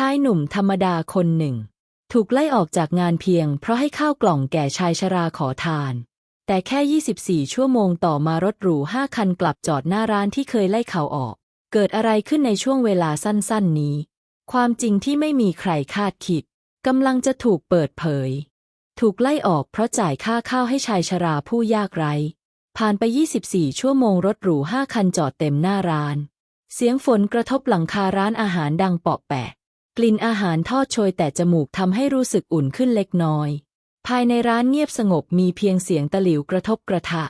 ชายหนุ่มธรรมดาคนหนึ่ง ถูกไล่ออกจากงานเพียง เพราะให้ข้าวกล่องแก่ชายชราขอทาน แต่แค่ 24 ชั่วโมงต่อมารถหรูห้าคันกลับจอดหน้าร้านที่เคยไล่เขาออก เกิดอะไรขึ้นในช่วงเวลาสั้นๆนี้ ความจริงที่ไม่มีใครคาดคิดกำลังจะถูกเปิดเผย ถูกไล่ออกเพราะจ่ายค่าข้าวให้ชายชราผู้ยากไร้ผ่านไป 24 ชั่วโมงรถหรูห้าคันจอดเต็มหน้าร้าน เสียงฝนกระทบหลังคาร้านอาหารดังเปาะแปะ กลิ่นอาหารทอดโชยแต่จมูกทำให้รู้สึกอุ่นขึ้นเล็กน้อย ภายในร้านเงียบสงบมีเพียงเสียงตะหลิวกระทบกระทะ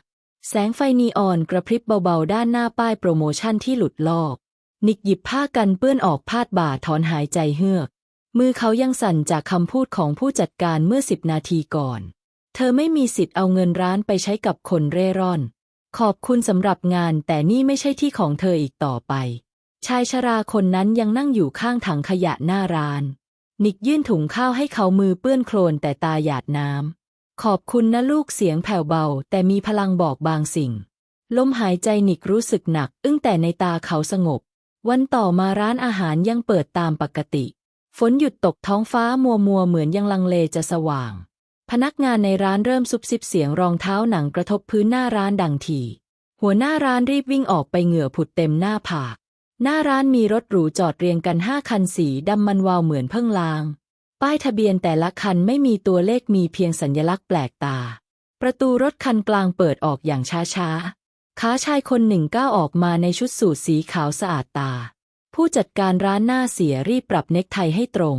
แสงไฟนีออนกระพริบเบาๆ ด้านหน้าป้ายโปรโมชั่นที่หลุดลอก นิกหยิบผ้ากันเปื้อนออกพาดบ่าถอนหายใจเฮือก มือเขายังสั่นจากคำพูดของผู้จัดการเมื่อสิบนาทีก่อน เธอไม่มีสิทธิ์เอาเงินร้านไปใช้กับคนเร่ร่อน ขอบคุณสำหรับงานแต่นี่ไม่ใช่ที่ของเธออีกต่อไป ชายชราคนนั้นยังนั่งอยู่ข้างถังขยะหน้าร้าน นิกยื่นถุงข้าวให้เขามือเปื้อนโคลนแต่ตาหยาดน้ำ ขอบคุณนะลูกเสียงแผ่วเบา แต่มีพลังบอกบางสิ่ง ลมหายใจนิกรู้สึกหนัก อึ้งแต่ในตาเขาสงบ วันต่อมาร้านอาหารยังเปิดตามปกติ ฝนหยุดตกท้องฟ้ามัวมัวเหมือนยังลังเลจะสว่าง พนักงานในร้านเริ่มซุบซิบเสียงรองเท้าหนังกระทบพื้นหน้าร้านดังที หัวหน้าร้านรีบวิ่งออกไปเหงื่อผุดเต็มหน้าผาก หน้าร้านมีรถหรูจอดเรียงกันห้าคันสีดำมันวาวเหมือนเพิ่งลาง ป้ายทะเบียนแต่ละคันไม่มีตัวเลขมีเพียงสัญลักษณ์แปลกตา ประตูรถคันกลางเปิดออกอย่างช้าๆขาชายคนหนึ่งก้าวออกมาในชุดสูทสีขาวสะอาดตา ผู้จัดการร้านหน้าเสียรีบปรับเน็กไทให้ตรง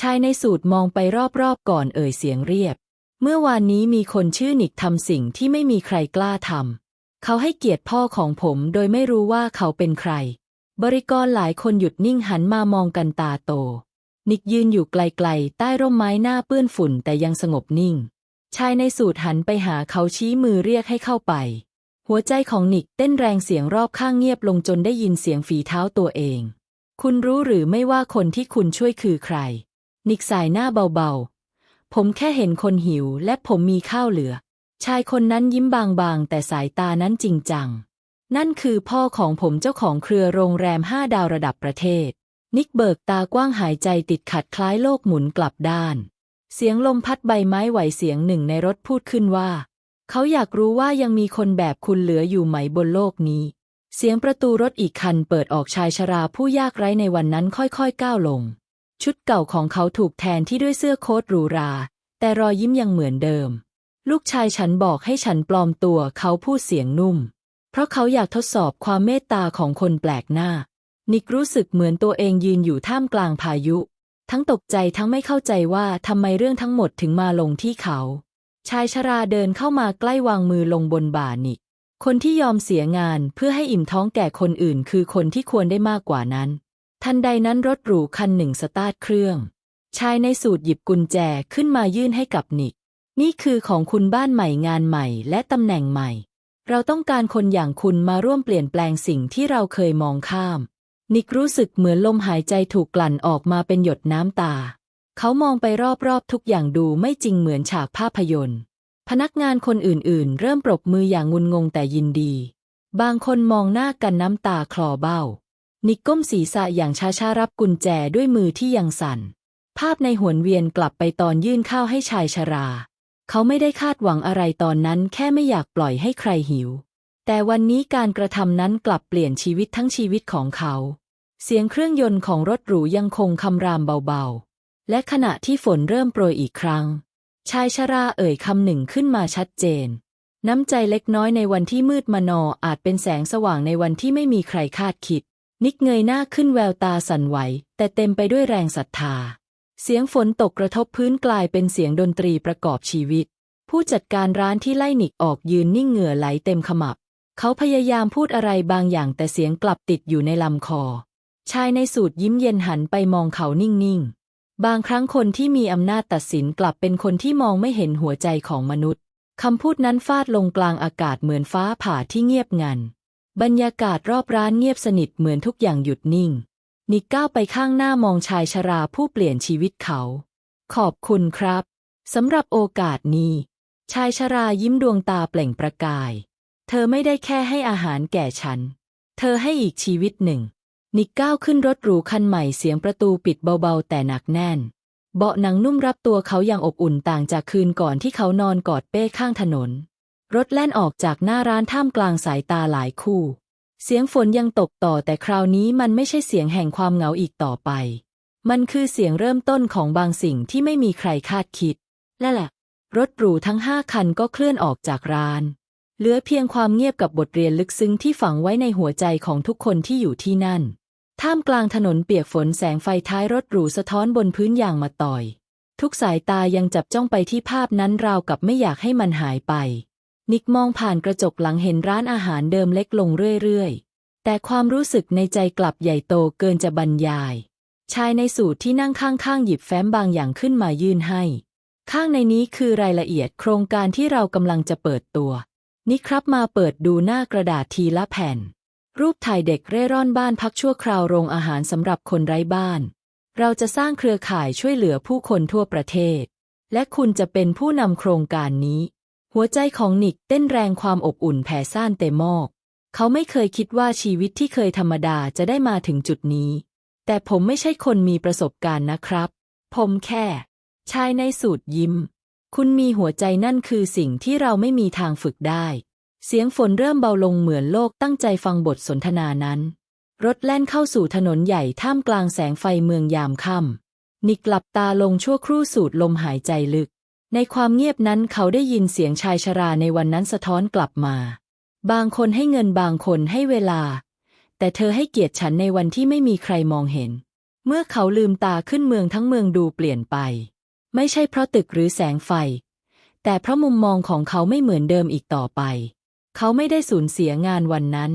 ชายในสูทมองไปรอบๆก่อนเอ่ยเสียงเรียบ เมื่อวานนี้มีคนชื่อนิกทำสิ่งที่ไม่มีใครกล้าทำเขาให้เกียรติพ่อของผมโดยไม่รู้ว่าเขาเป็นใคร บริกรหลายคนหยุดนิ่งหันมามองกันตาโต นิกยืนอยู่ไกลๆ ใต้ร่มไม้หน้าเปื้อนฝุ่นแต่ยังสงบนิ่ง ชายในสูทหันไปหาเขาชี้มือเรียกให้เข้าไป หัวใจของนิกเต้นแรงเสียงรอบข้างเงียบลงจนได้ยินเสียงฝีเท้าตัวเอง คุณรู้หรือไม่ว่าคนที่คุณช่วยคือใคร นิกสายหน้าเบาๆ ผมแค่เห็นคนหิวและผมมีข้าวเหลือ ชายคนนั้นยิ้มบางๆ แต่สายตานั้นจริงจัง นั่นคือพ่อของผมเจ้าของเครือโรงแรมห้าดาวระดับประเทศ นิกเบิกตากว้างหายใจติดขัดคล้ายโลกหมุนกลับด้าน เสียงลมพัดใบไม้ไหวเสียงหนึ่งในรถพูดขึ้นว่า เขาอยากรู้ว่ายังมีคนแบบคุณเหลืออยู่ไหมบนโลกนี้ เสียงประตูรถอีกคันเปิดออกชายชราผู้ยากไร้ในวันนั้นค่อยๆก้าวลง ชุดเก่าของเขาถูกแทนที่ด้วยเสื้อโค้ทหรูรา แต่รอยยิ้มยังเหมือนเดิม ลูกชายฉันบอกให้ฉันปลอมตัวเขาพูดเสียงนุ่ม เพราะเขาอยากทดสอบความเมตตาของคนแปลกหน้า นิกรู้สึกเหมือนตัวเองยืนอยู่ท่ามกลางพายุ ทั้งตกใจทั้งไม่เข้าใจว่าทำไมเรื่องทั้งหมดถึงมาลงที่เขา ชายชราเดินเข้ามาใกล้วางมือลงบนบ่านิก คนที่ยอมเสียงานเพื่อให้อิ่มท้องแก่คนอื่น คือคนที่ควรได้มากกว่านั้น ทันใดนั้นรถหรูคันหนึ่งสตาร์ทเครื่องชายในสูตรหยิบกุญแจขึ้นมายื่นให้กับนิก นี่คือของคุณบ้านใหม่งานใหม่และตำแหน่งใหม่ เราต้องการคนอย่างคุณมาร่วมเปลี่ยนแปลงสิ่งที่เราเคยมองข้าม นิกรู้สึกเหมือนลมหายใจถูกกลั่นออกมาเป็นหยดน้ำตา เขามองไปรอบๆทุกอย่างดูไม่จริงเหมือนฉากภาพยนตร์ พนักงานคนอื่นๆ เริ่มปรบมืออย่างงุนงงแต่ยินดี บางคนมองหน้ากันน้ำตาคลอเบ้า นิกก้มศีรษะอย่างช้าๆรับกุญแจด้วยมือที่ยังสั่น ภาพในหวนเวียนกลับไปตอนยื่นข้าวให้ชายชรา เขาไม่ได้คาดหวังอะไรตอนนั้นแค่ไม่อยากปล่อยให้ใครหิว แต่วันนี้การกระทำนั้นกลับเปลี่ยนชีวิตทั้งชีวิตของเขา เสียงเครื่องยนต์ของรถหรูยังคงคำรามเบาๆ และขณะที่ฝนเริ่มโปรยอีกครั้ง ชายชราเอ่ยคำหนึ่งขึ้นมาชัดเจน น้ำใจเล็กน้อยในวันที่มืดมนออาจเป็นแสงสว่างในวันที่ไม่มีใครคาดคิด นิกเงยหน้าขึ้นแววตาสั่นไหว แต่เต็มไปด้วยแรงศรัทธา เสียงฝนตกกระทบพื้นกลายเป็นเสียงดนตรีประกอบชีวิต ผู้จัดการร้านที่ไล่หนิกออกยืนนิ่งเหงื่อไหลเต็มขมับ เขาพยายามพูดอะไรบางอย่างแต่เสียงกลับติดอยู่ในลำคอ ชายในสูตรยิ้มเย็นหันไปมองเขานิ่งๆ บางครั้งคนที่มีอำนาจตัดสินกลับเป็นคนที่มองไม่เห็นหัวใจของมนุษย์คำพูดนั้นฟาดลงกลางอากาศเหมือนฟ้าผ่าที่เงียบงัน บรรยากาศรอบร้านเงียบสนิทเหมือนทุกอย่างหยุดนิ่ง นิกก้าวไปข้างหน้ามองชายชราผู้เปลี่ยนชีวิตเขา ขอบคุณครับ สำหรับโอกาสนี้ ชายชรายิ้มดวงตาเปล่งประกาย เธอไม่ได้แค่ให้อาหารแก่ฉัน เธอให้อีกชีวิตหนึ่ง นิกก้าวขึ้นรถหรูคันใหม่เสียงประตูปิดเบาๆ แต่หนักแน่น เบาะหนังนุ่มรับตัวเขาอย่างอบอุ่นต่างจากคืนก่อนที่เขานอนกอดเป้ข้างถนน รถแล่นออกจากหน้าร้านท่ามกลางสายตาหลายคู่ เสียงฝนยังตกต่อแต่คราวนี้มันไม่ใช่เสียงแห่งความเหงาอีกต่อไป มันคือเสียงเริ่มต้นของบางสิ่งที่ไม่มีใครคาดคิดและแหละ รถหรูทั้งห้าคันก็เคลื่อนออกจากร้าน เหลือเพียงความเงียบกับบทเรียนลึกซึ้งที่ฝังไว้ในหัวใจของทุกคนที่อยู่ที่นั่น ท่ามกลางถนนเปียกฝนแสงไฟท้ายรถหรูสะท้อนบนพื้นยางมาต่อย ทุกสายตายังจับจ้องไปที่ภาพนั้นราวกับไม่อยากให้มันหายไป นิกมองผ่านกระจกหลังเห็นร้านอาหารเดิมเล็กลงเรื่อยๆ แต่ความรู้สึกในใจกลับใหญ่โตเกินจะบรรยาย ชายในสูทที่นั่งข้างๆ หยิบแฟ้มบางอย่างขึ้นมายื่นให้ ข้างในนี้คือรายละเอียดโครงการที่เรากำลังจะเปิดตัวนี่ครับมาเปิดดูหน้ากระดาษทีละแผ่น รูปถ่ายเด็กเร่ร่อนบ้านพักชั่วคราวโรงอาหารสำหรับคนไร้บ้าน เราจะสร้างเครือข่ายช่วยเหลือผู้คนทั่วประเทศ และคุณจะเป็นผู้นำโครงการนี้ หัวใจของนิกเต้นแรงความอบอุ่นแผ่ซ่านเต็มอก เขาไม่เคยคิดว่าชีวิตที่เคยธรรมดาจะได้มาถึงจุดนี้ แต่ผมไม่ใช่คนมีประสบการณ์นะครับ ผมแค่ ชายในสูตรยิ้ม คุณมีหัวใจนั่นคือสิ่งที่เราไม่มีทางฝึกได้ เสียงฝนเริ่มเบาลงเหมือนโลกตั้งใจฟังบทสนทนานั้น รถแล่นเข้าสู่ถนนใหญ่ท่ามกลางแสงไฟเมืองยามค่ำนิกหลับตาลงชั่วครู่สูดลมหายใจลึก ในความเงียบนั้นเขาได้ยินเสียงชายชราในวันนั้นสะท้อนกลับมา บางคนให้เงินบางคนให้เวลา แต่เธอให้เกียรติฉันในวันที่ไม่มีใครมองเห็น เมื่อเขาลืมตาขึ้นเมืองทั้งเมืองดูเปลี่ยนไป ไม่ใช่เพราะตึกหรือแสงไฟ แต่เพราะมุมมองของเขาไม่เหมือนเดิมอีกต่อไป เขาไม่ได้สูญเสียงานวันนั้น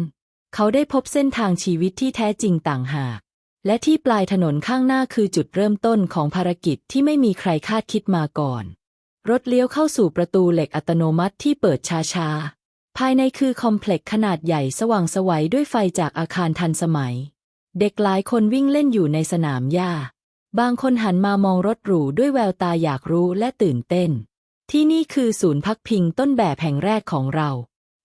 เขาได้พบเส้นทางชีวิตที่แท้จริงต่างหากและที่ปลายถนนข้างหน้าคือจุดเริ่มต้นของภารกิจที่ไม่มีใครคาดคิดมาก่อน รถเลี้ยวเข้าสู่ประตูเหล็กอัตโนมัติที่เปิดช้าๆภายในคือคอมเพล็กซ์ขนาดใหญ่สว่างสวัยด้วยไฟจากอาคารทันสมัย เด็กหลายคนวิ่งเล่นอยู่ในสนามหญ้า บางคนหันมามองรถหรูด้วยแววตาอยากรู้และตื่นเต้น ที่นี่คือศูนย์พักพิงต้นแบบแห่งแรกของเรา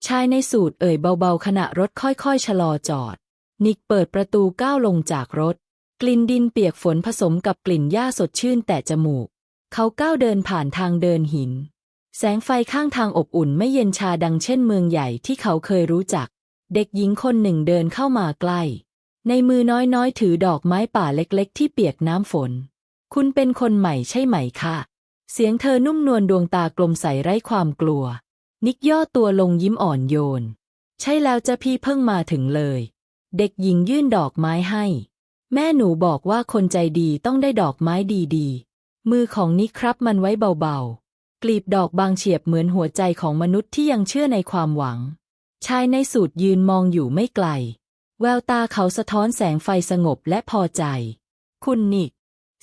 ชายในสูตรเอ่ยเบาๆ ขณะรถค่อยๆ ชะลอจอด นิกเปิดประตูก้าวลงจากรถ กลิ่นดินเปียกฝนผสมกับกลิ่นหญ้าสดชื่นแต่จมูก เขาก้าวเดินผ่านทางเดินหิน แสงไฟข้างทางอบอุ่นไม่เย็นชาดังเช่นเมืองใหญ่ที่เขาเคยรู้จัก เด็กหญิงคนหนึ่งเดินเข้ามาใกล้ ในมือน้อยๆ ถือดอกไม้ป่าเล็กๆ ที่เปียกน้ำฝน คุณเป็นคนใหม่ใช่ไหมคะ เสียงเธอนุ่มนวลดวงตากลมใสไร้ความกลัว นิกย่อตัวลงยิ้มอ่อนโยน ใช่แล้วจะพี่เพิ่งมาถึงเลย เด็กหญิงยื่นดอกไม้ให้ แม่หนูบอกว่าคนใจดีต้องได้ดอกไม้ดีๆ มือของนิกครับมันไว้เบาๆ กลีบดอกบางเฉียบเหมือนหัวใจของมนุษย์ที่ยังเชื่อในความหวัง ชายในสูตรยืนมองอยู่ไม่ไกล แววตาเขาสะท้อนแสงไฟสงบและพอใจ คุณนิก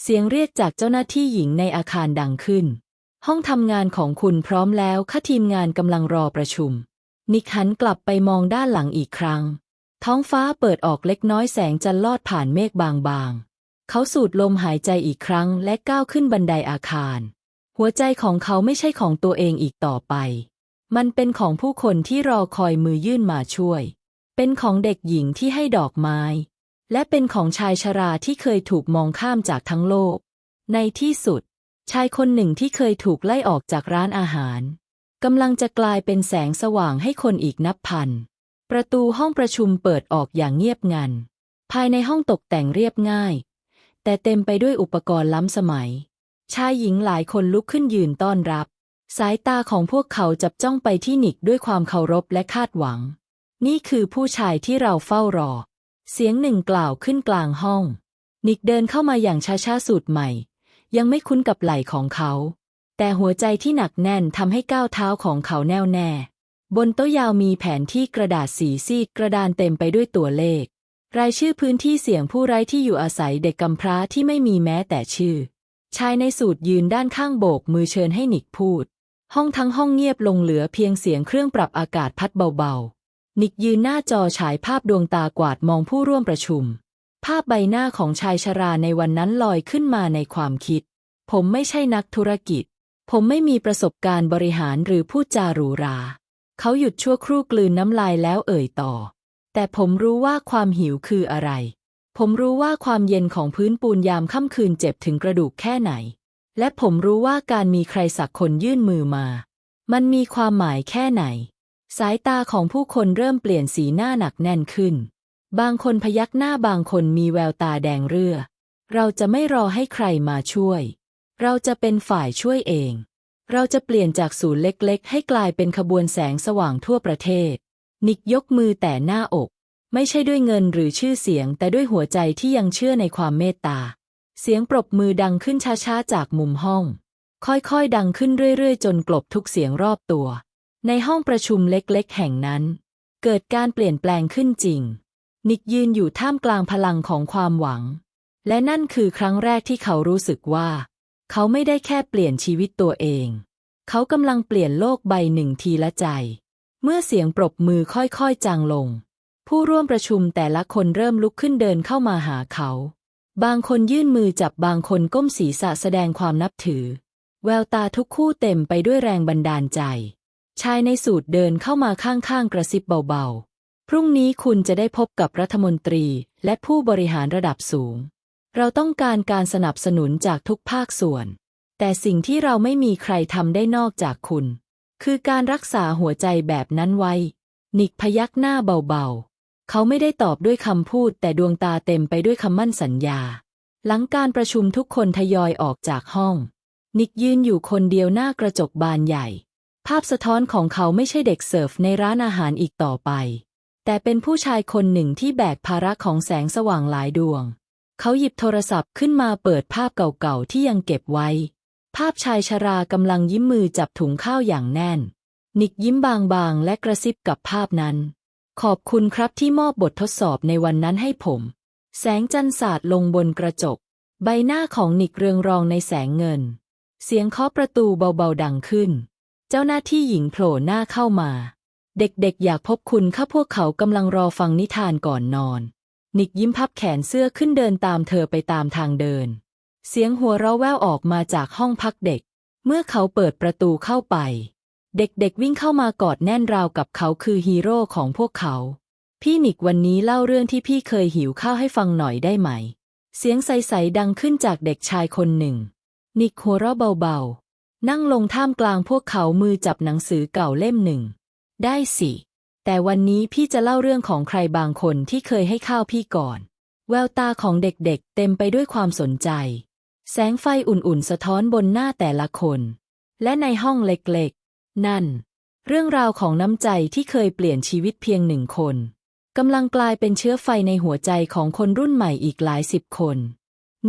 เสียงเรียกจากเจ้าหน้าที่หญิงในอาคารดังขึ้น ห้องทำงานของคุณพร้อมแล้วข้าทีมงานกำลังรอประชุม นิกหันกลับไปมองด้านหลังอีกครั้ง ท้องฟ้าเปิดออกเล็กน้อยแสงจันทร์ลอดผ่านเมฆบางๆ เขาสูดลมหายใจอีกครั้งและก้าวขึ้นบันไดอาคาร หัวใจของเขาไม่ใช่ของตัวเองอีกต่อไป มันเป็นของผู้คนที่รอคอยมือยื่นมาช่วย เป็นของเด็กหญิงที่ให้ดอกไม้ และเป็นของชายชราที่เคยถูกมองข้ามจากทั้งโลก ในที่สุด ชายคนหนึ่งที่เคยถูกไล่ออกจากร้านอาหารกำลังจะกลายเป็นแสงสว่างให้คนอีกนับพัน ประตูห้องประชุมเปิดออกอย่างเงียบงัน ภายในห้องตกแต่งเรียบง่าย แต่เต็มไปด้วยอุปกรณ์ล้ำสมัย ชายหญิงหลายคนลุกขึ้นยืนต้อนรับ สายตาของพวกเขาจับจ้องไปที่นิกด้วยความเคารพและคาดหวัง นี่คือผู้ชายที่เราเฝ้ารอ เสียงหนึ่งกล่าวขึ้นกลางห้อง นิกเดินเข้ามาอย่างช้าๆสูตรใหม่ ยังไม่คุ้นกับไหล่ของเขา แต่หัวใจที่หนักแน่นทำให้ก้าวเท้าของเขาแน่วแน่ บนโต๊ะยาวมีแผนที่กระดาษสีซีดกระดานเต็มไปด้วยตัวเลข รายชื่อพื้นที่เสี่ยงผู้ไร้ที่อยู่อาศัยเด็กกำพร้าที่ไม่มีแม้แต่ชื่อ ชายในสูตรยืนด้านข้างโบกมือเชิญให้นิกพูด ห้องทั้งห้องเงียบลงเหลือเพียงเสียงเครื่องปรับอากาศพัดเบาๆ นิกยืนหน้าจอฉายภาพดวงตากวาดมองผู้ร่วมประชุม ภาพใบหน้าของชายชราในวันนั้นลอยขึ้นมาในความคิด ผมไม่ใช่นักธุรกิจ ผมไม่มีประสบการณ์บริหารหรือพูดจาหรูหรา เขาหยุดชั่วครู่กลืนน้ำลายแล้วเอ่ยต่อ แต่ผมรู้ว่าความหิวคืออะไร ผมรู้ว่าความเย็นของพื้นปูนยามค่ำคืนเจ็บถึงกระดูกแค่ไหน และผมรู้ว่าการมีใครสักคนยื่นมือมา มันมีความหมายแค่ไหน สายตาของผู้คนเริ่มเปลี่ยนสีหน้าหนักแน่นขึ้น บางคนพยักหน้าบางคนมีแววตาแดงเรือ เราจะไม่รอให้ใครมาช่วย เราจะเป็นฝ่ายช่วยเอง เราจะเปลี่ยนจากศูนย์เล็กๆ ให้กลายเป็นขบวนแสงสว่างทั่วประเทศ นิกยกมือแต่หน้าอก ไม่ใช่ด้วยเงินหรือชื่อเสียง แต่ด้วยหัวใจที่ยังเชื่อในความเมตตา เสียงปรบมือดังขึ้นช้าๆจากมุมห้อง ค่อยๆ ดังขึ้นเรื่อยๆ จนกลบทุกเสียงรอบตัว ในห้องประชุมเล็กๆ แห่งนั้น เกิดการเปลี่ยนแปลงขึ้นจริง นิกยืนอยู่ท่ามกลางพลังของความหวัง และนั่นคือครั้งแรกที่เขารู้สึกว่า เขาไม่ได้แค่เปลี่ยนชีวิตตัวเอง เขากำลังเปลี่ยนโลกใบหนึ่งทีละใจ เมื่อเสียงปรบมือค่อยๆจางลง ผู้ร่วมประชุมแต่ละคนเริ่มลุกขึ้นเดินเข้ามาหาเขา บางคนยื่นมือจับบางคนก้มศีรษะแสดงความนับถือ แววตาทุกคู่เต็มไปด้วยแรงบันดาลใจ ชายในสูตรเดินเข้ามาข้างๆกระซิบเบาๆ พรุ่งนี้คุณจะได้พบกับรัฐมนตรีและผู้บริหารระดับสูง เราต้องการการสนับสนุนจากทุกภาคส่วน แต่สิ่งที่เราไม่มีใครทำได้นอกจากคุณ คือการรักษาหัวใจแบบนั้นไว้ นิกพยักหน้าเบาๆ เขาไม่ได้ตอบด้วยคำพูดแต่ดวงตาเต็มไปด้วยคำมั่นสัญญา หลังการประชุมทุกคนทยอยออกจากห้อง นิกยืนอยู่คนเดียวหน้ากระจกบานใหญ่ ภาพสะท้อนของเขาไม่ใช่เด็กเสิร์ฟในร้านอาหารอีกต่อไป แต่เป็นผู้ชายคนหนึ่งที่แบกภาระของแสงสว่างหลายดวง เขาหยิบโทรศัพท์ขึ้นมาเปิดภาพเก่าๆที่ยังเก็บไว้ ภาพชายชรากำลังยิ้มมือจับถุงข้าวอย่างแน่น นิกยิ้มบางๆ และกระซิบกับภาพนั้น ขอบคุณครับที่มอบบททดสอบในวันนั้นให้ผม แสงจันทร์สาดลงบนกระจก ใบหน้าของนิกเรืองรองในแสงเงิน เสียงเคาะประตูเบาๆดังขึ้น เจ้าหน้าที่หญิงโผล่หน้าเข้ามา เด็กๆ อยากพบคุณข้าพวกเขากำลังรอฟังนิทานก่อนนอน นิกยิ้มพับแขนเสื้อขึ้นเดินตามเธอไปตามทางเดิน เสียงหัวเราะแว่วออกมาจากห้องพักเด็ก เมื่อเขาเปิดประตูเข้าไป เด็กๆวิ่งเข้ามากอดแน่นราวกับเขาคือฮีโร่ของพวกเขา พี่นิกวันนี้เล่าเรื่องที่พี่เคยหิวข้าวให้ฟังหน่อยได้ไหม เสียงใสๆดังขึ้นจากเด็กชายคนหนึ่ง นิกหัวเราะเบาๆ นั่งลงท่ามกลางพวกเขามือจับหนังสือเก่าเล่มหนึ่ง ได้สิ แต่วันนี้พี่จะเล่าเรื่องของใครบางคนที่เคยให้ข้าวพี่ก่อน แววตาของเด็กๆเต็มไปด้วยความสนใจ แสงไฟอุ่นๆ สะท้อนบนหน้าแต่ละคน และในห้องเล็กๆ นั่น เรื่องราวของน้ำใจที่เคยเปลี่ยนชีวิตเพียงหนึ่งคนกำลังกลายเป็นเชื้อไฟในหัวใจของคนรุ่นใหม่อีกหลายสิบคน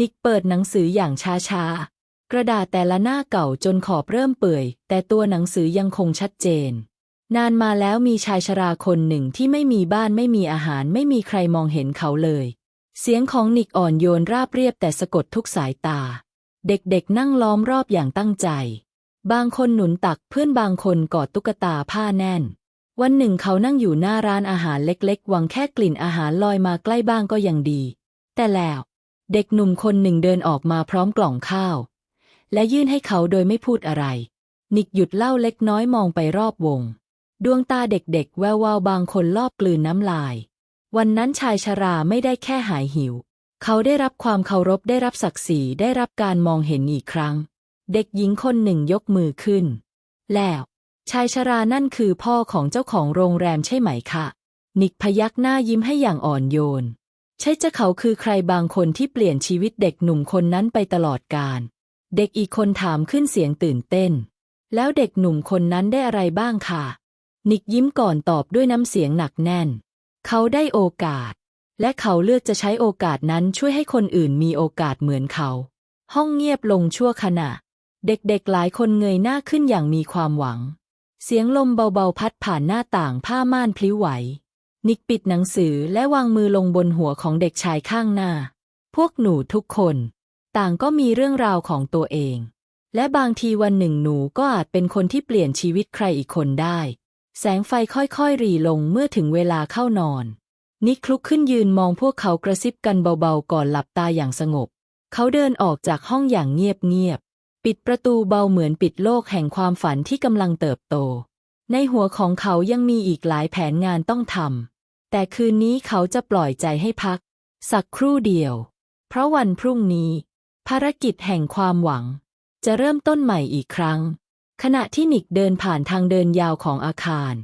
นิกเปิดหนังสืออย่างช้าๆ กระดาษแต่ละหน้าเก่าจนขอบเริ่มเปื่อย แต่ตัวหนังสือยังคงชัดเจน นานมาแล้วมีชายชราคนหนึ่งที่ไม่มีบ้านไม่มีอาหารไม่มีใครมองเห็นเขาเลย เสียงของนิกอ่อนโยนราบเรียบแต่สะกดทุกสายตา เด็กๆนั่งล้อมรอบอย่างตั้งใจ บางคนหนุนตักเพื่อนบางคนกอดตุ๊กตาผ้าแน่น วันหนึ่งเขานั่งอยู่หน้าร้านอาหารเล็กๆหวังแค่กลิ่นอาหารลอยมาใกล้บ้างก็ยังดี แต่แล้ว เด็กหนุ่มคนหนึ่งเดินออกมาพร้อมกล่องข้าว และยื่นให้เขาโดยไม่พูดอะไร นิกหยุดเล่าเล็กน้อยมองไปรอบวง ดวงตาเด็กๆ แวววาวบางคนลอบกลืนน้ำลาย วันนั้นชายชราไม่ได้แค่หายหิว เขาได้รับความเคารพได้รับศักดิ์ศรีได้รับการมองเห็นอีกครั้ง เด็กหญิงคนหนึ่งยกมือขึ้น แล้ว ชายชรานั่นคือพ่อของเจ้าของโรงแรมใช่ไหมคะนิกพยักหน้ายิ้มให้อย่างอ่อนโยน ใช่จะเขาคือใครบางคนที่เปลี่ยนชีวิตเด็กหนุ่มคนนั้นไปตลอดกาลเด็กอีกคนถามขึ้นเสียงตื่นเต้น แล้วเด็กหนุ่มคนนั้นได้อะไรบ้างค่ะนิกยิ้มก่อนตอบด้วยน้ำเสียงหนักแน่น เขาได้โอกาส และเขาเลือกจะใช้โอกาสนั้นช่วยให้คนอื่นมีโอกาสเหมือนเขา ห้องเงียบลงชั่วขณะ เด็กๆหลายคนเงยหน้าขึ้นอย่างมีความหวัง เสียงลมเบาๆพัดผ่านหน้าต่างผ้าม่านพลิ้วไหว นิกปิดหนังสือและวางมือลงบนหัวของเด็กชายข้างหน้า พวกหนูทุกคน ต่างก็มีเรื่องราวของตัวเอง และบางทีวันหนึ่งหนูก็อาจเป็นคนที่เปลี่ยนชีวิตใครอีกคนได้ แสงไฟค่อยๆหรี่ลงเมื่อถึงเวลาเข้านอน นิคลุกขึ้นยืนมองพวกเขากระซิบกันเบาๆก่อนหลับตาอย่างสงบ เขาเดินออกจากห้องอย่างเงียบๆ ปิดประตูเบาเหมือนปิดโลกแห่งความฝันที่กำลังเติบโต ในหัวของเขายังมีอีกหลายแผนงานต้องทำ แต่คืนนี้เขาจะปล่อยใจให้พัก สักครู่เดียว เพราะวันพรุ่งนี้ ภารกิจแห่งความหวัง จะเริ่มต้นใหม่อีกครั้ง ขณะที่นิกเดินผ่านทางเดินยาวของอาคาร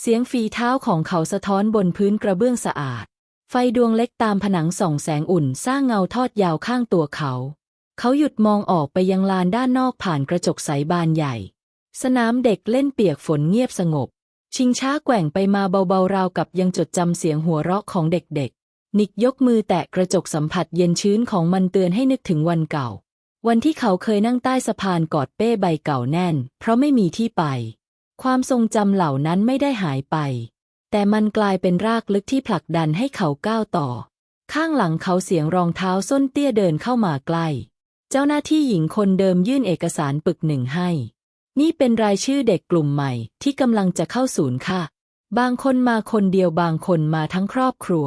เสียงฝีเท้าของเขาสะท้อนบนพื้นกระเบื้องสะอาด ไฟดวงเล็กตามผนังส่องแสงอุ่นสร้างเงาทอดยาวข้างตัวเขา เขาหยุดมองออกไปยังลานด้านนอกผ่านกระจกใสบานใหญ่ สนามเด็กเล่นเปียกฝนเงียบสงบ ชิงช้าแกว่งไปมาเบาๆราวกับยังจดจำเสียงหัวเราะของเด็กๆ นิกยกมือแตะกระจกสัมผัสเย็นชื้นของมันเตือนให้นึกถึงวันเก่า วันที่เขาเคยนั่งใต้สะพานกอดเป้ใบเก่าแน่น เพราะไม่มีที่ไป ความทรงจำเหล่านั้นไม่ได้หายไป แต่มันกลายเป็นรากลึกที่ผลักดันให้เขาก้าวต่อ ข้างหลังเขาเสียงรองเท้าส้นเตี้ยเดินเข้ามาใกล้ เจ้าหน้าที่หญิงคนเดิมยื่นเอกสารปึกหนึ่งให้ นี่เป็นรายชื่อเด็กกลุ่มใหม่ที่กำลังจะเข้าศูนย์ค่ะ บางคนมาคนเดียวบางคนมาทั้งครอบครัว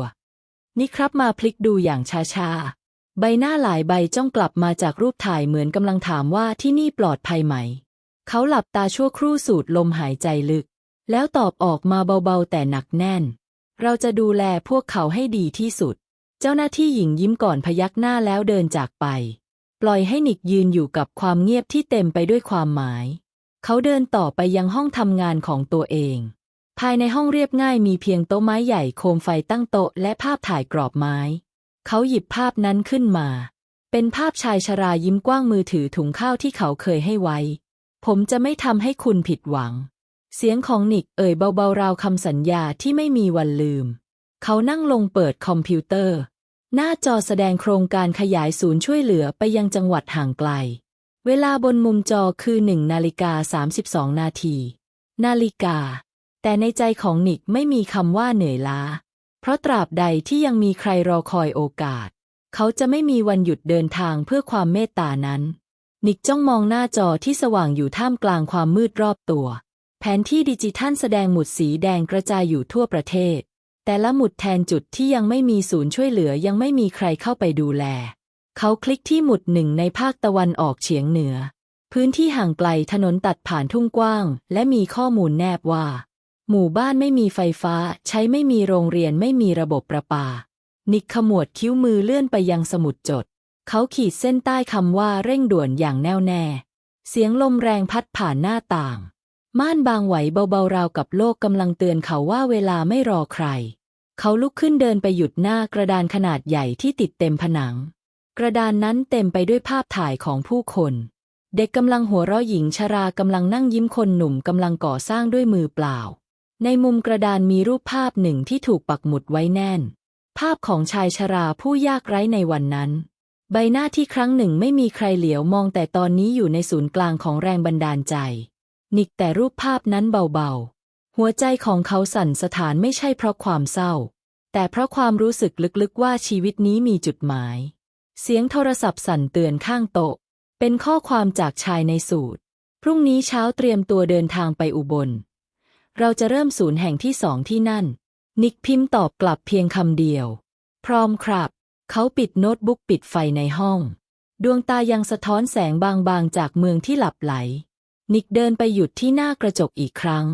นี่ครับมาพลิกดูอย่างช้าๆ ใบหน้าหลายใบจ้องกลับมาจากรูปถ่ายเหมือนกำลังถามว่าที่นี่ปลอดภัยไหม เขาหลับตาชั่วครู่สูดลมหายใจลึก แล้วตอบออกมาเบาๆแต่หนักแน่น เราจะดูแลพวกเขาให้ดีที่สุด เจ้าหน้าที่หญิงยิ้มก่อนพยักหน้าแล้วเดินจากไป ปล่อยให้นิกยืนอยู่กับความเงียบที่เต็มไปด้วยความหมาย เขาเดินต่อไปยังห้องทำงานของตัวเอง ภายในห้องเรียบง่ายมีเพียงโต๊ะไม้ใหญ่โคมไฟตั้งโต๊ะและภาพถ่ายกรอบไม้ เขาหยิบภาพนั้นขึ้นมา เป็นภาพชายชรายิ้มกว้างมือถือถุงข้าวที่เขาเคยให้ไว้ ผมจะไม่ทำให้คุณผิดหวัง เสียงของนิกเอ่ยเบาๆราวคำสัญญาที่ไม่มีวันลืม เขานั่งลงเปิดคอมพิวเตอร์ หน้าจอแสดงโครงการขยายศูนย์ช่วยเหลือไปยังจังหวัดห่างไกล เวลาบนมุมจอคือหนึ่งนาฬิกา32นาที นาฬิกา แต่ในใจของนิกไม่มีคำว่าเหนื่อยล้า เพราะตราบใดที่ยังมีใครรอคอยโอกาส เขาจะไม่มีวันหยุดเดินทางเพื่อความเมตตานั้น นิกจ้องมองหน้าจอที่สว่างอยู่ท่ามกลางความมืดรอบตัว แผนที่ดิจิทัลแสดงหมุดสีแดงกระจายอยู่ทั่วประเทศ แต่ละหมุดแทนจุดที่ยังไม่มีศูนย์ช่วยเหลือยังไม่มีใครเข้าไปดูแล เขาคลิกที่หมุดหนึ่งในภาคตะวันออกเฉียงเหนือ พื้นที่ห่างไกลถนนตัดผ่านทุ่งกว้าง และมีข้อมูลแนบว่า หมู่บ้านไม่มีไฟฟ้า ใช้ไม่มีโรงเรียนไม่มีระบบประปา นิกขมวดคิ้วมือเลื่อนไปยังสมุดจด เขาขีดเส้นใต้คำว่าเร่งด่วนอย่างแน่วแน่ เสียงลมแรงพัดผ่านหน้าต่าง ม่านบางไหวเบาๆราวกับโลกกำลังเตือนเขาว่าเวลาไม่รอใคร เขาลุกขึ้นเดินไปหยุดหน้ากระดานขนาดใหญ่ที่ติดเต็มผนัง กระดานนั้นเต็มไปด้วยภาพถ่ายของผู้คน เด็กกำลังหัวเราะหญิงชรากำลังนั่งยิ้มคนหนุ่มกำลังก่อสร้างด้วยมือเปล่า ในมุมกระดานมีรูปภาพหนึ่งที่ถูกปักหมุดไว้แน่น ภาพของชายชราผู้ยากไร้ในวันนั้น ใบหน้าที่ครั้งหนึ่งไม่มีใครเหลียวมองแต่ตอนนี้อยู่ในศูนย์กลางของแรงบันดาลใจ นิกแต่รูปภาพนั้นเบาๆ หัวใจของเขาสั่นสถานไม่ใช่เพราะความเศร้า แต่เพราะความรู้สึกลึกๆว่าชีวิตนี้มีจุดหมาย เสียงโทรศัพท์สั่นเตือนข้างโต๊ะ เป็นข้อความจากชายในสูตร พรุ่งนี้เช้าเตรียมตัวเดินทางไปอุบล เราจะเริ่มศูนย์แห่งที่สองที่นั่น นิกพิมพ์ตอบกลับเพียงคำเดียว พร้อมครับ เขาปิดโน้ตบุ๊กปิดไฟในห้อง ดวงตายังสะท้อนแสงบางๆ จากเมืองที่หลับไหล นิกเดินไปหยุดที่หน้ากระจกอีกครั้ง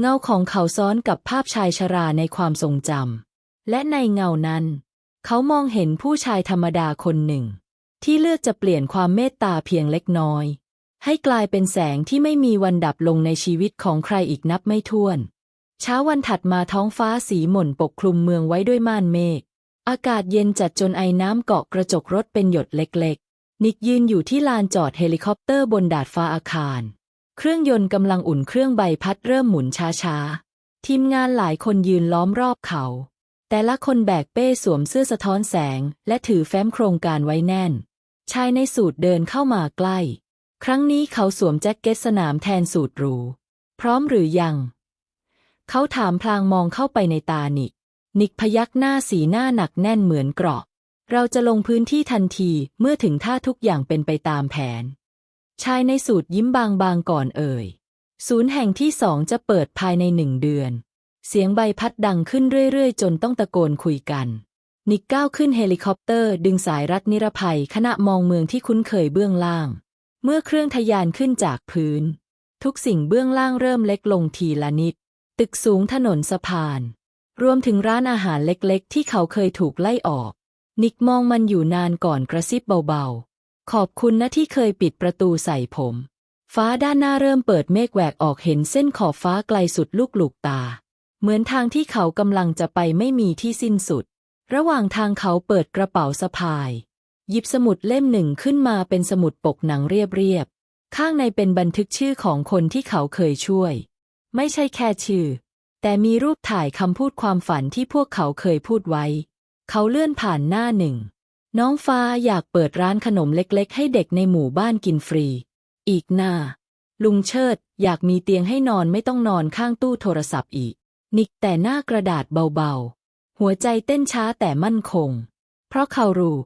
เงาของเขาซ้อนกับภาพชายชราในความทรงจำและในเงานั้น เขามองเห็นผู้ชายธรรมดาคนหนึ่ง ที่เลือกจะเปลี่ยนความเมตตาเพียงเล็กน้อย ให้กลายเป็นแสงที่ไม่มีวันดับลงในชีวิตของใครอีกนับไม่ถ้วน เช้าวันถัดมาท้องฟ้าสีหม่นปกคลุมเมืองไว้ด้วยม่านเมฆ อากาศเย็นจัดจนไอน้ำเกาะกระจกรถเป็นหยดเล็กๆ นิกยืนอยู่ที่ลานจอดเฮลิคอปเตอร์บนดาดฟ้าอาคาร เครื่องยนต์กำลังอุ่นเครื่องใบพัดเริ่มหมุนช้าๆ ทีมงานหลายคนยืนล้อมรอบเขา แต่ละคนแบกเป้สวมเสื้อสะท้อนแสง และถือแฟ้มโครงการไว้แน่น ชายในสูตรเดินเข้ามาใกล้ ครั้งนี้เขาสวมแจ็คเก็ตสนามแทนสูตรหรู พร้อมหรือยัง เขาถามพลางมองเข้าไปในตานิก นิกพยักหน้าสีหน้าหนักแน่นเหมือนเกราะ เราจะลงพื้นที่ทันทีเมื่อถึงท่าทุกอย่างเป็นไปตามแผน ชายในสูตรยิ้มบางๆก่อนเอ่ย ศูนย์แห่งที่สองจะเปิดภายในหนึ่งเดือน เสียงใบพัดดังขึ้นเรื่อยๆ จนต้องตะโกนคุยกันนิกก้าวขึ้นเฮลิคอปเตอร์ดึงสายรัดนิรภัยขณะมองเมืองที่คุ้นเคยเบื้องล่าง เมื่อเครื่องทะยานขึ้นจากพื้น ทุกสิ่งเบื้องล่างเริ่มเล็กลงทีละนิด ตึกสูงถนนสะพาน รวมถึงร้านอาหารเล็กๆ ที่เขาเคยถูกไล่ออก นิกมองมันอยู่นานก่อนกระซิบเบาๆ ขอบคุณนะที่เคยปิดประตูใส่ผม ฟ้าด้านหน้าเริ่มเปิดเมฆแหวกออกเห็นเส้นขอบฟ้าไกลสุดลูกหลูกตา เหมือนทางที่เขากำลังจะไปไม่มีที่สิ้นสุด ระหว่างทางเขาเปิดกระเป๋าสะพาย หยิบสมุดเล่มหนึ่งขึ้นมาเป็นสมุดปกหนังเรียบๆ ข้างในเป็นบันทึกชื่อของคนที่เขาเคยช่วย ไม่ใช่แค่ชื่อ แต่มีรูปถ่ายคำพูดความฝันที่พวกเขาเคยพูดไว้ เขาเลื่อนผ่านหน้าหนึ่ง น้องฟ้าอยากเปิดร้านขนมเล็กๆ ให้เด็กในหมู่บ้านกินฟรี อีกหน้า ลุงเชิดอยากมีเตียงให้นอนไม่ต้องนอนข้างตู้โทรศัพท์อีก นิกแต่หน้ากระดาษเบาๆ หัวใจเต้นช้าแต่มั่นคง เพราะเขารู้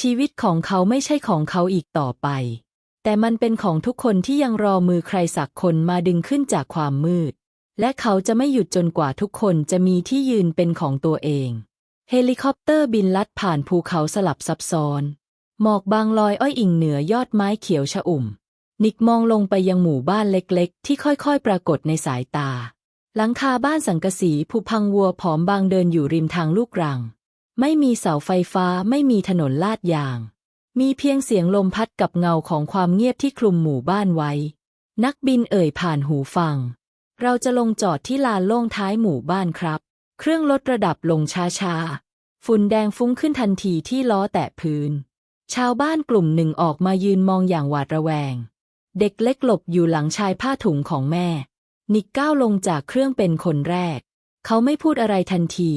ชีวิตของเขาไม่ใช่ของเขาอีกต่อไป แต่มันเป็นของทุกคนที่ยังรอมือใครสักคนมาดึงขึ้นจากความมืด และเขาจะไม่หยุดจนกว่าทุกคนจะมีที่ยืนเป็นของตัวเอง เฮลิคอปเตอร์บินลัดผ่านภูเขาสลับซับซ้อน หมอกบางลอยอ้อยอิงเหนือยอดไม้เขียวชอุ่ม นิกมองลงไปยังหมู่บ้านเล็กๆ ที่ค่อยๆ ปรากฏในสายตา หลังคาบ้านสังกะสีผุพังวัวผอมบางเดินอยู่ริมทางลูกรัง ไม่มีเสาไฟฟ้าไม่มีถนนลาดยาง มีเพียงเสียงลมพัดกับเงาของความเงียบที่คลุมหมู่บ้านไว้ นักบินเอ่ยผ่านหูฟัง เราจะลงจอดที่ลานโล่งท้ายหมู่บ้านครับ เครื่องลดระดับลงช้าๆ ฝุ่นแดงฟุ้งขึ้นทันทีที่ล้อแตะพื้น ชาวบ้านกลุ่มหนึ่งออกมายืนมองอย่างหวาดระแวง เด็กเล็กหลบอยู่หลังชายผ้าถุงของแม่ นิกก้าวลงจากเครื่องเป็นคนแรก เขาไม่พูดอะไรทันที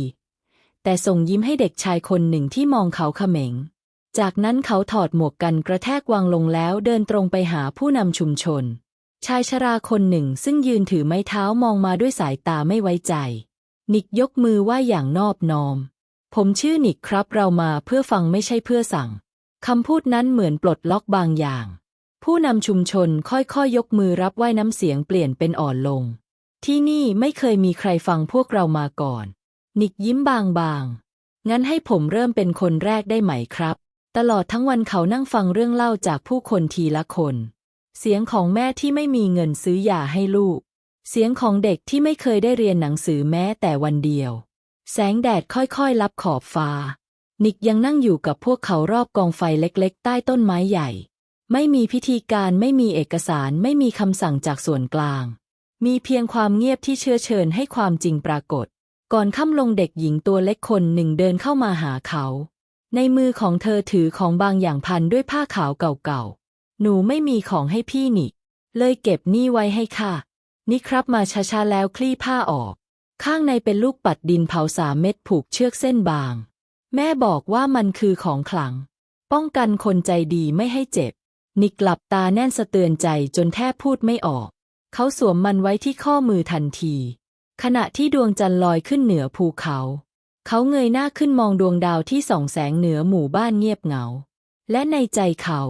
แต่ส่งยิ้มให้เด็กชายคนหนึ่งที่มองเขาเขม็ง จากนั้นเขาถอดหมวกกันกระแทกวางลงแล้วเดินตรงไปหาผู้นำชุมชน ชายชราคนหนึ่งซึ่งยืนถือไม้เท้ามองมาด้วยสายตาไม่ไว้ใจ นิกยกมือไหว้อย่างนอบน้อม ผมชื่อนิกครับเรามาเพื่อฟังไม่ใช่เพื่อสั่งคำพูดนั้นเหมือนปลดล็อกบางอย่าง ผู้นำชุมชนค่อยๆยยกมือรับไหว้น้ำเสียงเปลี่ยนเป็นอ่อนลง ที่นี่ไม่เคยมีใครฟังพวกเรามาก่อน นิกยิ้มบางๆ งั้นให้ผมเริ่มเป็นคนแรกได้ไหมครับ ตลอดทั้งวันเขานั่งฟังเรื่องเล่าจากผู้คนทีละคน เสียงของแม่ที่ไม่มีเงินซื้อยาให้ลูก เสียงของเด็กที่ไม่เคยได้เรียนหนังสือแม้แต่วันเดียว แสงแดดค่อยๆลับขอบฟ้า นิกยังนั่งอยู่กับพวกเขารอบกองไฟเล็กๆ ใต้ต้นไม้ใหญ่ ไม่มีพิธีการไม่มีเอกสารไม่มีคำสั่งจากส่วนกลาง มีเพียงความเงียบที่เชื้อเชิญให้ความจริงปรากฏ ก่อนค่ำลงเด็กหญิงตัวเล็กคนหนึ่งเดินเข้ามาหาเขา ในมือของเธอถือของบางอย่างพันด้วยผ้าขาวเก่าๆ หนูไม่มีของให้พี่นี่ เลยเก็บนี่ไว้ให้ค่ะ นี่ครับมาช้าๆแล้วคลี่ผ้าออก ข้างในเป็นลูกปัดดินเผาสามเม็ดผูกเชือกเส้นบาง แม่บอกว่ามันคือของขลัง ป้องกันคนใจดีไม่ให้เจ็บ นิกหลับตาแน่นสะเตือนใจจนแทบพูดไม่ออก เขาสวมมันไว้ที่ข้อมือทันที ขณะที่ดวงจันทร์ลอยขึ้นเหนือภูเขา เขาเงยหน้าขึ้นมองดวงดาวที่ส่องแสงเหนือหมู่บ้านเงียบเหงา และในใจเขา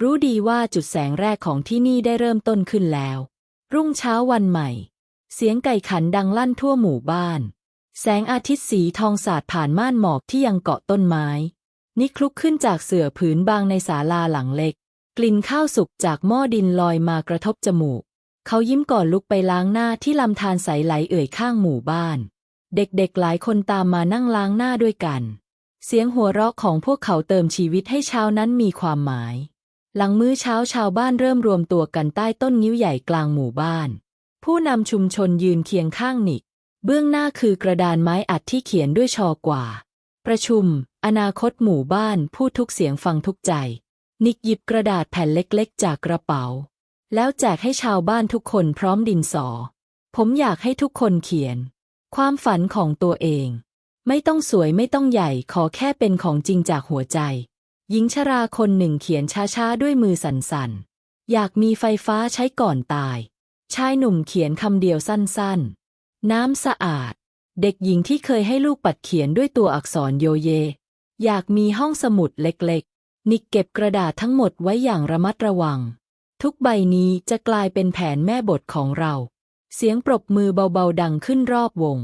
รู้ดีว่าจุดแสงแรกของที่นี่ได้เริ่มต้นขึ้นแล้ว รุ่งเช้าวันใหม่ เสียงไก่ขันดังลั่นทั่วหมู่บ้าน แสงอาทิตย์สีทองสาดผ่านม่านหมอกที่ยังเกาะต้นไม้ นิคลุกขึ้นจากเสื่อผืนบางในศาลาหลังเล็ก กลิ่นข้าวสุกจากหม้อดินลอยมากระทบจมูก เขายิ้มก่อนลุกไปล้างหน้าที่ลำธารใสไหลเอ่ยข้างหมู่บ้าน เด็กๆหลายคนตามมานั่งล้างหน้าด้วยกัน เสียงหัวเราะของพวกเขาเติมชีวิตให้เช้านั้นมีความหมาย หลังมื้อเช้าชาวบ้านเริ่มรวมตัวกันใต้ต้นนิ้วใหญ่กลางหมู่บ้าน ผู้นำชุมชนยืนเคียงข้างนิก เบื้องหน้าคือกระดานไม้อัดที่เขียนด้วยชอกว่า ประชุม อนาคตหมู่บ้าน พูดทุกเสียงฟังทุกใจ นิกหยิบกระดาษแผ่นเล็กๆ จากกระเป๋า แล้วแจกให้ชาวบ้านทุกคนพร้อมดินสอ ผมอยากให้ทุกคนเขียน ความฝันของตัวเอง ไม่ต้องสวยไม่ต้องใหญ่ขอแค่เป็นของจริงจากหัวใจ หญิงชราคนหนึ่งเขียนช้าๆ ด้วยมือสั่นๆ อยากมีไฟฟ้าใช้ก่อนตาย ชายหนุ่มเขียนคำเดียวสั้นๆ น้ำสะอาด เด็กหญิงที่เคยให้ลูกปัดเขียนด้วยตัวอักษรโยเย อยากมีห้องสมุดเล็กๆ นิกเก็บกระดาษทั้งหมดไว้อย่างระมัดระวัง ทุกใบนี้จะกลายเป็นแผนแม่บทของเรา เสียงปรบมือเบาๆดังขึ้นรอบวง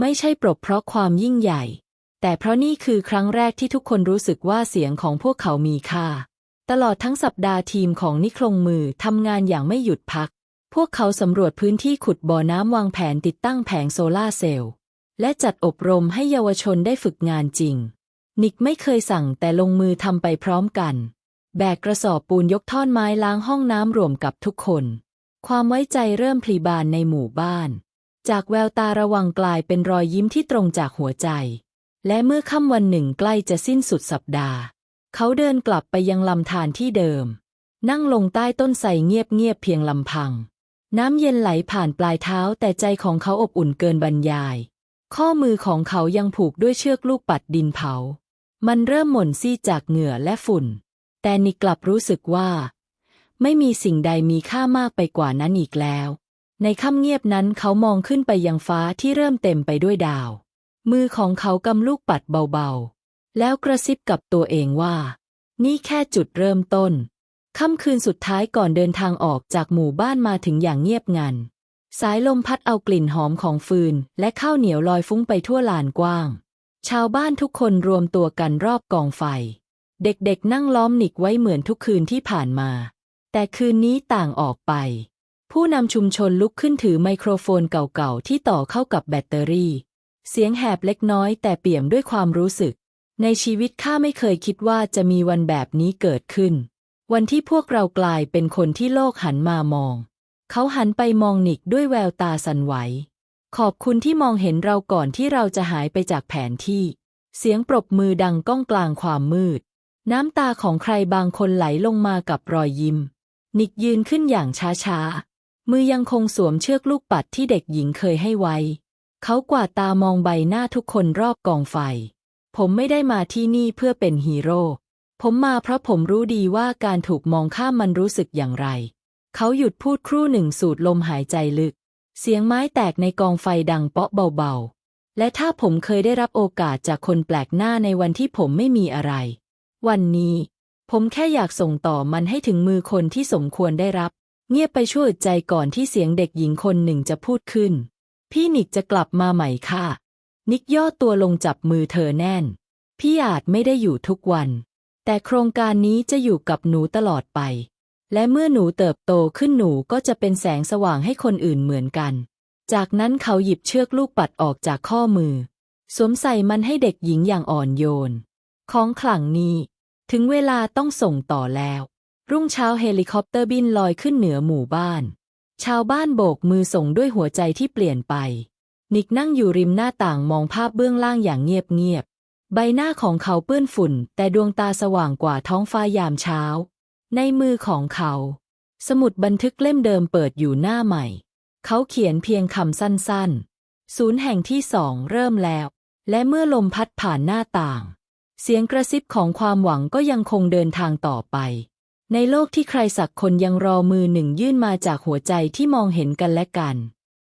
ไม่ใช่ปรบเพราะความยิ่งใหญ่ แต่เพราะนี่คือครั้งแรกที่ทุกคนรู้สึกว่าเสียงของพวกเขามีค่า ตลอดทั้งสัปดาห์ทีมของนิคลงมือทำงานอย่างไม่หยุดพัก พวกเขาสำรวจพื้นที่ขุดบ่อน้ำวางแผนติดตั้งแผงโซลาร์เซลล์ และจัดอบรมให้เยาวชนได้ฝึกงานจริง นิกไม่เคยสั่งแต่ลงมือทำไปพร้อมกัน แบกกระสอบปูนยกท่อนไม้ล้างห้องน้ำรวมกับทุกคน ความไว้ใจเริ่มพลีบานในหมู่บ้าน จากแววตาระวังกลายเป็นรอยยิ้มที่ตรงจากหัวใจ และเมื่อค่ำวันหนึ่งใกล้จะสิ้นสุดสัปดาห์ เขาเดินกลับไปยังลำธารที่เดิม นั่งลงใต้ต้นไทรเงียบๆเพียงลำพัง น้ำเย็นไหลผ่านปลายเท้าแต่ใจของเขาอบอุ่นเกินบรรยาย ข้อมือของเขายังผูกด้วยเชือกลูกปัดดินเผา มันเริ่มหม่นซีจากเหงื่อและฝุ่น แต่นิกกลับรู้สึกว่า ไม่มีสิ่งใดมีค่ามากไปกว่านั้นอีกแล้ว ในค่ำเงียบนั้นเขามองขึ้นไปยังฟ้าที่เริ่มเต็มไปด้วยดาว มือของเขากำลูกปัดเบาๆ แล้วกระซิบกับตัวเองว่า นี่แค่จุดเริ่มต้นค่ำคืนสุดท้ายก่อนเดินทางออกจากหมู่บ้านมาถึงอย่างเงียบงัน สายลมพัดเอากลิ่นหอมของฟืน และข้าวเหนียวลอยฟุ้งไปทั่วลานกว้าง ชาวบ้านทุกคนรวมตัวกันรอบกองไฟ เด็กๆนั่งล้อมนิกไว้เหมือนทุกคืนที่ผ่านมา แต่คืนนี้ต่างออกไป ผู้นำชุมชนลุกขึ้นถือไมโครโฟนเก่าๆ ที่ต่อเข้ากับแบตเตอรี่ เสียงแหบเล็กน้อยแต่เปี่ยมด้วยความรู้สึก ในชีวิตข้าไม่เคยคิดว่าจะมีวันแบบนี้เกิดขึ้น วันที่พวกเรากลายเป็นคนที่โลกหันมามอง เขาหันไปมองนิกด้วยแววตาสั่นไหว ขอบคุณที่มองเห็นเราก่อนที่เราจะหายไปจากแผนที่ เสียงปรบมือดังก้องกลางความมืด น้ำตาของใครบางคนไหลลงมากับรอยยิ้ม นิกยืนขึ้นอย่างช้าๆ มือยังคงสวมเชือกลูกปัดที่เด็กหญิงเคยให้ไว้ เขากวาดตามองใบหน้าทุกคนรอบกองไฟ ผมไม่ได้มาที่นี่เพื่อเป็นฮีโร่ ผมมาเพราะผมรู้ดีว่าการถูกมองข้ามมันรู้สึกอย่างไร เขาหยุดพูดครู่หนึ่งสูดลมหายใจลึก เสียงไม้แตกในกองไฟดังเปาะเบาๆ และถ้าผมเคยได้รับโอกาสจากคนแปลกหน้าในวันที่ผมไม่มีอะไร วันนี้ ผมแค่อยากส่งต่อมันให้ถึงมือคนที่สมควรได้รับ เงียบไปชั่วอึดใจก่อนที่เสียงเด็กหญิงคนหนึ่งจะพูดขึ้น พี่นิกจะกลับมาใหม่ค่ะ นิกย่อตัวลงจับมือเธอแน่น พี่อาจไม่ได้อยู่ทุกวัน แต่โครงการนี้จะอยู่กับหนูตลอดไป และเมื่อหนูเติบโตขึ้นหนูก็จะเป็นแสงสว่างให้คนอื่นเหมือนกัน จากนั้นเขาหยิบเชือกลูกปัดออกจากข้อมือ สวมใส่มันให้เด็กหญิงอย่างอ่อนโยน ของขลังนี้ ถึงเวลาต้องส่งต่อแล้ว รุ่งเช้าเฮลิคอปเตอร์บินลอยขึ้นเหนือหมู่บ้าน ชาวบ้านโบกมือส่งด้วยหัวใจที่เปลี่ยนไป นิกนั่งอยู่ริมหน้าต่างมองภาพเบื้องล่างอย่างเงียบๆ ใบหน้าของเขาเปื้อนฝุ่น แต่ดวงตาสว่างกว่าท้องฟ้ายามเช้า ในมือของเขา สมุดบันทึกเล่มเดิมเปิดอยู่หน้าใหม่ เขาเขียนเพียงคำสั้นๆ ศูนย์แห่งที่สองเริ่มแล้ว และเมื่อลมพัดผ่านหน้าต่าง เสียงกระซิบของความหวังก็ยังคงเดินทางต่อไป ในโลกที่ใครสักคนยังรอมือหนึ่งยื่นมาจากหัวใจที่มองเห็นกันและกัน